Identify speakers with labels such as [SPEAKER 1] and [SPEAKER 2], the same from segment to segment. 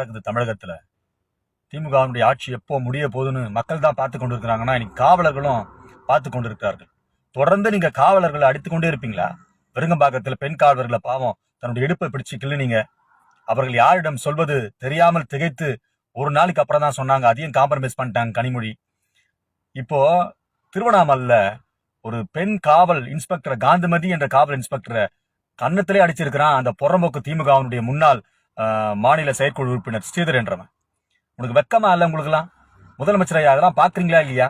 [SPEAKER 1] நடக்குது தமிழகத்துல. திமுகவினுடைய ஆட்சி எப்போ முடிய போகுதுன்னு மக்கள் தான் பார்த்து கொண்டு இருக்கிறாங்கன்னா இன்னைக்கு காவலர்களும் பார்த்து கொண்டு இருக்கிறார்கள் தொடர்ந்து நீங்க காவலர்களை அடித்து கொண்டே இருப்பீங்களா? பெருங்கம்பாக்கத்துல பெண் காவலர்களை பாவம் தன்னுடைய இடுப்பை பிடிச்சு கிள்ளுனீங்க. அவர்கள் யாரிடம் சொல்வது தெரியாமல் திகைத்து ஒரு நாளைக்கு அப்புறம் தான் சொன்னாங்க. அதையும் காம்ப்ரமைஸ் பண்ணிட்டாங்க கனிமொழி. இப்போ திருவண்ணாமலையில் ஒரு பெண் காவல் இன்ஸ்பெக்டர் காந்திமதி என்ற காவல் இன்ஸ்பெக்டரை கன்னத்திலே அடிச்சிருக்கிறான். அந்த புறம்போக்கு திமுகவினுடைய முன்னாள் மாநில செயற்குழு உறுப்பினர் ஸ்ரீதர் என்றவன். உனக்கு வெக்கமா இல்லை உங்களுக்குலாம் முதலமைச்சர் அதெல்லாம் பார்க்குறீங்களா இல்லையா?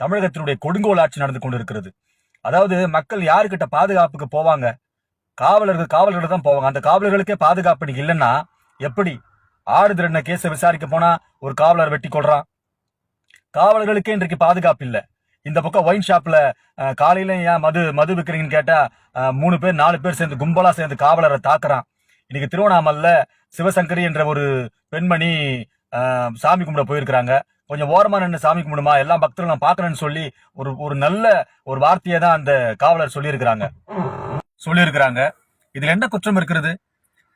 [SPEAKER 1] தமிழகத்தினுடைய கொடுங்கோல் ஆட்சி நடந்து கொண்டு இருக்கிறது அதாவது மக்கள் யாருக்கிட்ட பாதுகாப்புக்கு போவாங்க? காவலர்கள் காவலர்கள் தான் போவாங்க. அந்த காவலர்களுக்கே பாதுகாப்பு இன்னைக்கு இல்லைன்னா எப்படி? ஆறுதல் என்ன கேஸை விசாரிக்க போனா ஒரு காவலர் வெட்டி கொள்றான் காவலர்களுக்கே இன்றைக்கு பாதுகாப்பு இல்லை. இந்த பக்கம் ஒயின் ஷாப்ல காலையில ஏன் மது மது விற்கிறீங்கன்னு கேட்டா மூணு பேர் நாலு பேர் சேர்ந்து கும்பலா சேர்ந்து காவலரை தாக்குறான். இன்னைக்கு திருவண்ணாமலையில் சிவசங்கரி என்ற ஒரு பெண்மணி சாமி கும்பிட போயிருக்கிறாங்க. கொஞ்சம் ஓரமாக நின்று சாமி கும்பிடுமா எல்லா பக்தர்களும் நான் பாக்குறேன்னு சொல்லி ஒரு ஒரு நல்ல ஒரு வார்த்தையை தான் அந்த காவலர் சொல்லியிருக்கிறாங்க. சொல்லியிருக்கிறாங்க. இதில் என்ன குற்றம் இருக்கிறது?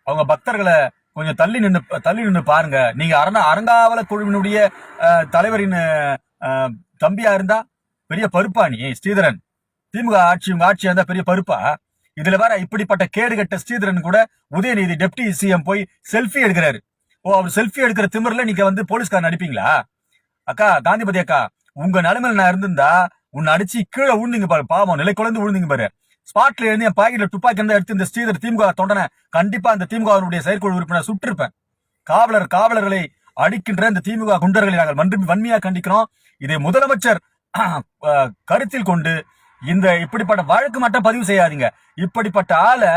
[SPEAKER 1] அவங்க பக்தர்களை கொஞ்சம் தள்ளி நின்று தள்ளி நின்று பாருங்க. நீங்க அரண அரங்காவல குழுவினுடைய தலைவரின் அஹ், தம்பியா இருந்தா பெரிய பருப்பா நீ ஸ்ரீதரன். திமுக ஆட்சி ஆட்சியாக ஆட்சியா இருந்தா பெரிய பருப்பா? இதுல வேற இப்படிப்பட்ட கேடுகட்ட ஸ்ரீதரன் கூட உதயநிதி டெப்டி சிஎம் போய் செல்ஃபி எடுக்கிறாரு. ஓ அவர் செல்ஃபி எடுக்கிற திமிரில் நீங்க வந்து போலீஸ்காரன் அடிப்பீங்களா? அக்கா காந்திபதி அக்கா உங்க நிலைமையில நான் இருந்திருந்தா உன்னை அடிச்சு கீழே விழுந்தீங்க பாரு பாவம் நிலை குழந்து விழுந்தீங்க பாரு. ஸ்பாட்ல இருந்து என் பாக்கெட்ல துப்பாக்கி இருந்தா எடுத்து இந்த ஸ்ரீதர் திமுக தொண்டனை கண்டிப்பா அந்த திமுகவினுடைய செயற்குழு உறுப்பினர் சுட்டிருப்பேன். காவலர் காவலர்களை அடிக்கின்ற இந்த திமுக குண்டர்களை நாங்கள் வன்று வன்மையா கண்டிக்கிறோம். இதை முதலமைச்சர் கருத்தில் கொண்டு இந்த இப்படிப்பட்ட வழக்கு மட்டும் பதிவு செய்யாதீங்க. இப்படிப்பட்ட ஆளை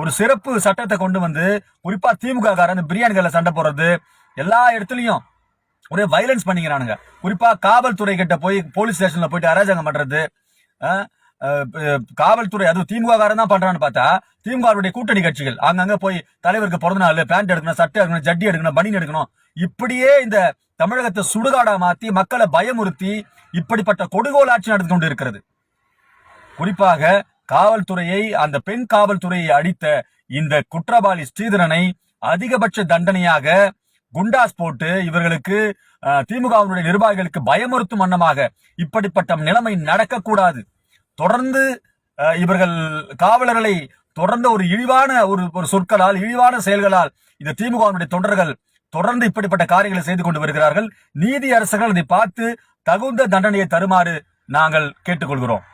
[SPEAKER 1] ஒரு சிறப்பு சட்டத்தை கொண்டு வந்து குறிப்பா திமுக காரன் பிரியாணி சண்டை போடுறது எல்லா இடத்துலயும் ஒரே வைலன்ஸ் பண்ணிக்கிறானுங்க. குறிப்பா காவல்துறை கிட்ட போய் போலீஸ் ஸ்டேஷன்ல போயிட்டு அராஜகம் பண்றது காவல்துறை அதுவும் திமுக காரன் தான் பண்றான்னு பார்த்தா திமுகவுடைய கூட்டணி கட்சிகள் அங்கங்க போய் தலைவருக்கு பிறந்த நாள் பேண்ட் எடுக்கணும் சட்டை எடுக்கணும் ஜட்டி எடுக்கணும் பனியன் எடுக்கணும் இப்படியே இந்த தமிழகத்தை சுடுகாடா மாத்தி மக்களை பயமுறுத்தி இப்படிப்பட்ட கொடுகோல் ஆட்சி நடந்து கொண்டு இருக்கிறது குறிப்பாக காவல்துறையை அந்த பெண் காவல்துறையை அடித்த இந்த குற்றவாளி ஸ்ரீதரனை அதிகபட்ச தண்டனையாக குண்டாஸ் போட்டு இவர்களுக்கு திமுகவினுடைய நிர்வாகிகளுக்கு பயமுறுத்தும் வண்ணமாக இப்படிப்பட்ட நிலைமை நடக்கக்கூடாது. தொடர்ந்து இவர்கள் காவலர்களை தொடர்ந்து ஒரு இழிவான ஒரு ஒரு சொற்களால் இழிவான செயல்களால் இந்த திமுகவினுடைய தொண்டர்கள் தொடர்ந்து இப்படிப்பட்ட காரியங்களை செய்து கொண்டு வருகிறார்கள். நீதி அரசர்கள் இதை பார்த்து தகுந்த தண்டனையை தருமாறு நாங்கள் கேட்டுக்கொள்கிறோம்.